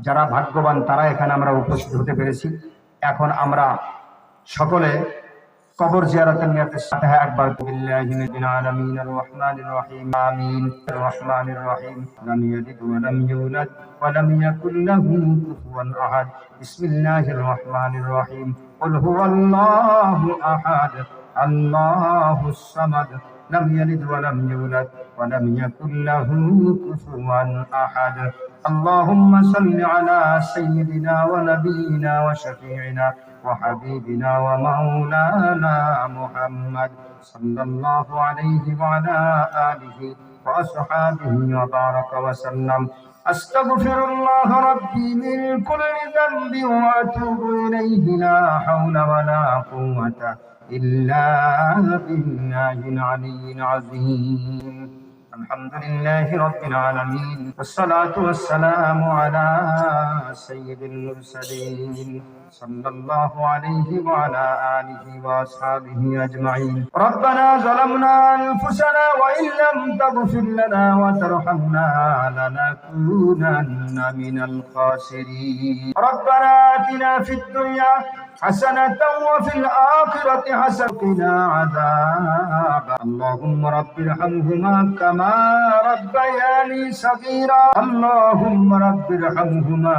যারা ভাগ্যবান, তারা এখানে আমরা উপস্থিত হতে পেরেছি। এখন আমরা সকলে কবর জিয়ারতের নিয়তে সাথে একবার বিল্লাহি রহমানির রহিম, আমিন। রহমানির রহিম। লাম ইয়ালিদ ওয়া লাম ইউলাদ ওয়া লাম ইয়াকুল লাহু কুফুয়ান আহাদ। বিসমিল্লাহির রহমানির রহিম। কুল হুয়াল্লাহু আহাদ আল্লাহুস সামাদ। لم يلد ولم يولد ولم يكن له كفوا أحد. اللهم صل على سيدنا ونبينا وشفيعنا وحبيبنا ومولانا محمد صلى الله عليه وعلى آله وأصحابه وبارك وسلم. أستغفر الله ربي من كل ذنب وأتوب إليه لا حول ولا قوة إلا بالله العلي العظيم الحمد لله رب العالمين والصلاة والسلام على سيد المرسلين. صلى الله عليه وعلى آله وأصحابه أجمعين. ربنا ظلمنا أنفسنا وإن لم تغفر لنا وترحمنا لنكونن من الخاسرين. ربنا آتنا في الدنيا حسنة وفي الآخرة حسنة عذاب اللهم رب ارحمهما كما ربياني صغيرا. اللهم رب ارحمهما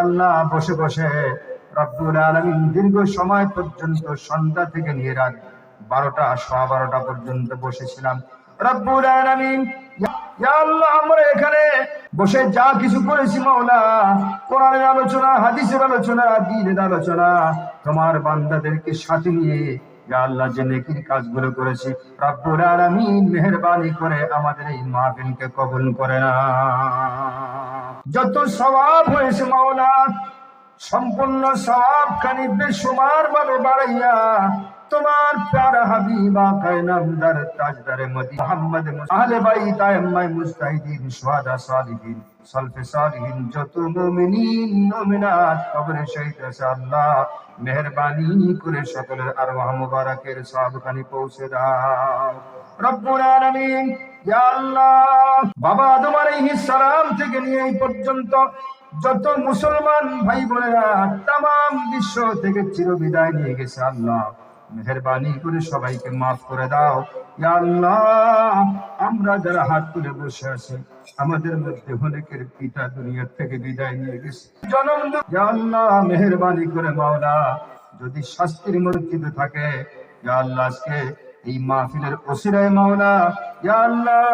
আল্লাহ, বসে বসে রব্বুল আলামিন দীর্ঘ সময় পর্যন্ত সন্ধ্যা থেকে নিয়ে রাত বারোটা, সোয়া বারোটা পর্যন্ত বসেছিলাম। রব্বুল আলামিন আমরা এখানে বসে যা কিছু করেছি মাওলা, কোরআনের আলোচনা, হাদিসের আলোচনা দ্বীনের আলোচনা, তোমার বান্দাদেরকে সাথে নিয়ে আল্লাহ, যে নেকির কাজগুলো করেছি, রব্বুল আলামিন মেহেরবানি করে আমাদের এই মাহফিলকে কবুল করে না যত স্বভাব হয়েছে মাওলা সম্পূর্ণ স্বভাব খানি বেসুমার ভাবে বাড়াইয়া তোমার প্যারা হাবিবা কায়নামদার তাজদারে মদি মোহাম্মদ আহলে বাইত আইম্মাই মুস্তাহিদিন, সুহাদা সালিহিন, সালফে সালিহিন, যত মুমিনিন, মুমিনাত, কবরে শহীদ আছে আল্লাহ। মেহেরবানি করে সকলের আরওয়াহ মুবারকের সওয়াবখানি পৌঁছে দাও। রব্বুল আলামিন, ইয়া আল্লাহ। বাবা আদম আলাইহিস সালাম থেকে নিয়ে এই পর্যন্ত যত মুসলমান ভাই বোনেরা তাম বিশ্ব থেকে চিরবিদায় নিয়ে গেছে আল্লাহ। মেহরবানি করে সবাইকে মাফ করে দাও। আল্লাহ, আমরা যারা হাত তুলে বসে আছি, আমাদের মধ্যে অনেকের পিতা দুনিয়ার থেকে বিদায় নিয়ে গেছে। জনম আল্লাহ, মেহরবানি করে মাওলা, যদি শাস্তির মসজিদে থাকে আল্লাহ, আজকে এই মাহফিলের ওসিলায় মাওলা আল্লাহ,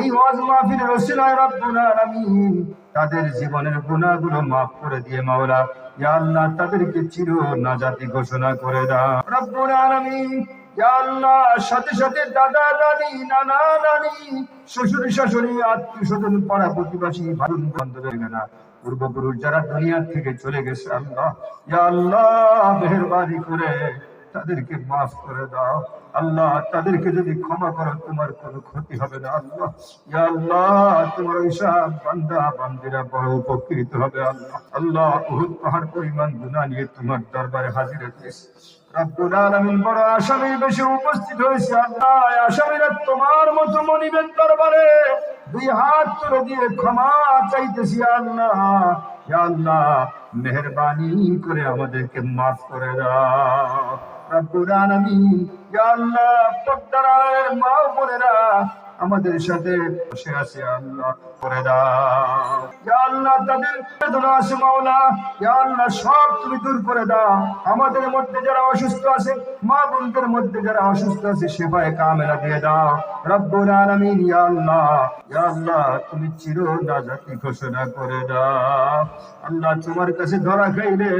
এই ওয়াজ মাহফিলের ওসিলায় রব্বুল আলামিন তাদের জীবনের গুনাহগুলো মাফ করে দিয়ে মাওলা। ইয়া আল্লাহ, তাদেরকে চির নাজাতি ঘোষণা করে দাও। রব্বুল আলামিন, ইয়া আল্লাহ, সাথে সাথে দাদা, দাদি, নানা, নানি, শ্বশুর, শাশুড়ি আত্মীয় স্বজন পাড়া প্রতিবাসী, ভাই বান্ধবের না পূর্বপুরুষ যারা দুনিয়া থেকে চলে গেছে, আল্লাহ, ইয়া আল্লাহ, মেহরবানি করে তাদেরকে মাফ করে দাও। আল্লাহ, তাদেরকে যদি ক্ষমা করো, তোমার কোনো ক্ষতি হবে না। আল্লাহ আল্লাহ, তোমার ওইসব বান্দা, বান্দিরা বড় উপকৃত হবে আল্লাহ। আল্লাহ, উহুদ পাহাড় পরিমাণ গুনাহ নিয়ে তোমার দরবারে হাজির হয়েছে মেহরবানি করে আমাদেরকে মাফ করে দাও। রব্বুল আলামিন ইয়া আল্লাহ পর্দার মা ও বোনেরা আমাদের সাথে বসে আছে আল্লাহ, করে দাও। আল্লাহ, তাদের মাওলা। আল্লাহ, সব তুমি দূর করে দাও। আমাদের মধ্যে যারা অসুস্থ আছে, মা বোনদের মধ্যে যারা অসুস্থ আছে, সেবায় কামেলা দিয়ে দাও। রব্বুল আলামিন আল্লাহ। আল্লাহ, তুমি চির নাজাতি ঘোষণা করে দাও। আল্লাহ, তোমার কাছে ধরা খাইলে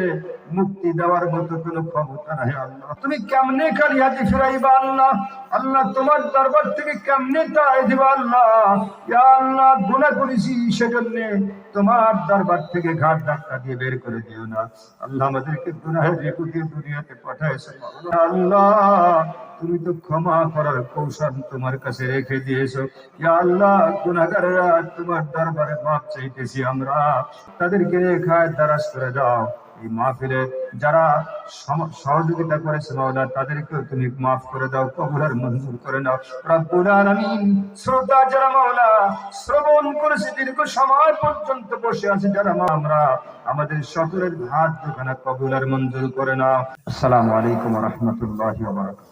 মুক্তি দেওয়ার মতো কোনো ক্ষমতা নাই, আল্লাহ। তুমি কেমনে খালি হাতে ফিরাইবা, আল্লাহ? আল্লাহ, তোমার দরবার থেকে কেমনে তার দিব আল্লাহ। করেছি তোমার দরবার থেকে ঘাট ধাক্কা দিয়ে বের করে দিও না। আল্লাহ আমাদেরকে গুনাহের দুনিয়াতে পাঠাইছো আল্লাহ, তুমি তো ক্ষমা করার কৌশল তোমার কাছে রেখে দিয়েছ। ইয়া আল্লাহ তোমার দরবারে মাপ চাইতেছি আমরা। তাদেরকে রেখায় দ্বারাস করে দাও এই মাহফিলে যারা সহযোগিতা করেছে মাওলা তাদেরকেও তুমি মাফ করে দাও কবুলের মঞ্জুর করে নাও। রব্বুল আলামিন শ্রোতা যারা মাওলা শ্রবণ করেছে দীর্ঘ সময় পর্যন্ত বসে আছে যারা আমরা আমাদের সকলের হাত দুখানা কবুলার মঞ্জুর করে নাও। আসসালামু আলাইকুম ওয়া রাহমাতুল্লাহি ওয়া বারাকাতুহু।